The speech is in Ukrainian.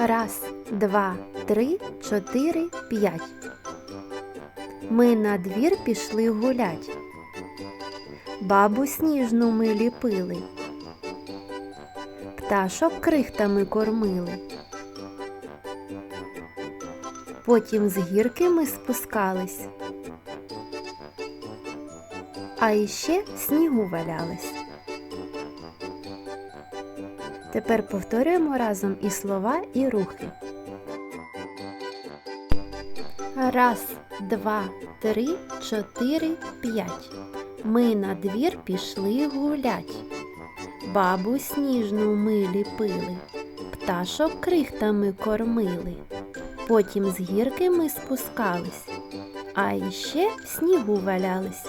Раз, два, три, чотири, п'ять. Ми на двір пішли гулять. Бабу сніжну ми ліпили. Пташок крихтами кормили. Потім з гірки ми спускались. А іще снігу валялись. Тепер повторюємо разом і слова, і рухи. Раз, два, три, чотири, п'ять. Ми на двір пішли гулять. Бабу сніжну ми ліпили, пташок крихтами кормили. Потім з гірки ми спускались, а іще в снігу валялись.